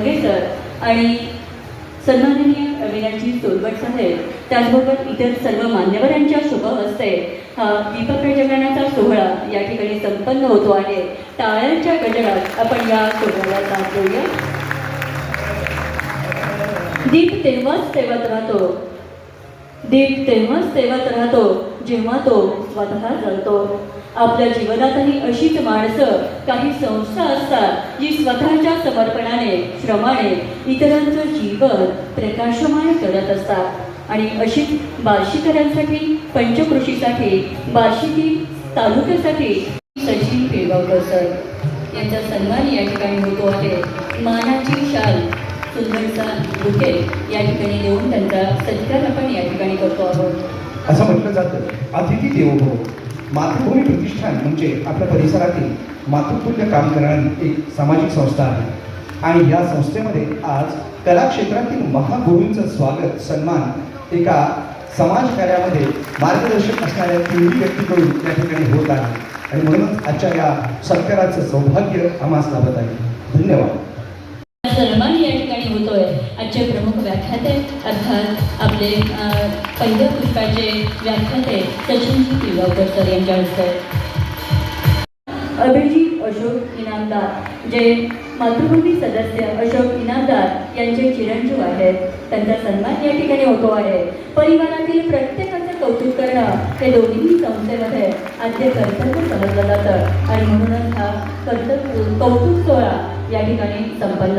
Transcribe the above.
ढगेकर आणि सन्माननीय अविनाशी सोलवट साहेब त्याचबरोबर इतर सर्व मान्यवरांच्या शुभहस्ते हा दीपक प्रज्वलनाचा सोहळा या ठिकाणी संपन्न होतो आहे. टाळ्यांच्या गजरात आपण या सोहळ्याला साथ देऊया दीप तेव्हाच तेवत राहतो. दीप तेव्हाच तेवत राहतो जेव्हा तो स्वतः जळतो आपल्या जीवनातही अशीच माणसं काही संस्था असतात जी स्वतःच्या समर्पणाने श्रमाने इतरांचं जीवन प्रकाशमान करत असतात. आणि अशीच बार्शीकरांसाठी पंचकृषीसाठी बार्शीतील तालुक्यासाठी सचिन पेगावकर सर यांचा सन्मान या ठिकाणी होतो आहे. मानाची शाल सुंदरचा बुके या ठिकाणी देऊन त्यांचा सत्कार आपण या ठिकाणी करतो आहोत. असं म्हटलं जातं. अतिथी देवो भव मातृभूमी प्रतिष्ठान म्हणजे आपल्या परिसरातील मातृतुल्य काम करणारी एक सामाजिक संस्था आहे. आणि या संस्थेमध्ये आज कला क्षेत्रातील महागुरूंचं स्वागत सन्मान एका समाज कार्यामध्ये मार्गदर्शक असणाऱ्या तिन्ही व्यक्तीकडून त्या ठिकाणी होत आहे. आणि म्हणूनच आजच्या या सत्काराचं सौभाग्य आम्हास लाभत आहे. धन्यवाद. होतोय आजचे प्रमुख व्याख्याते अर्थात आपले पहिल्या पुष्पाचे व्याख्याते सचिनजी पिलगावकर सर यांच्या हस्ते अभिजित अशोक इनामदार जे मातृभूमी सदस्य अशोक इनामदार यांचे चिरंजीव आहेत. त्यांचा सन्मान या ठिकाणी होतो आहे. परिवारातील प्रत्येकाचं कौतुक करणं हे दोन्ही संस्थेमध्ये आद्य कर्तव्य समजलं जातं. आणि म्हणूनच हा कर्तव्य कौतुक सोहळा या ठिकाणी संपन्न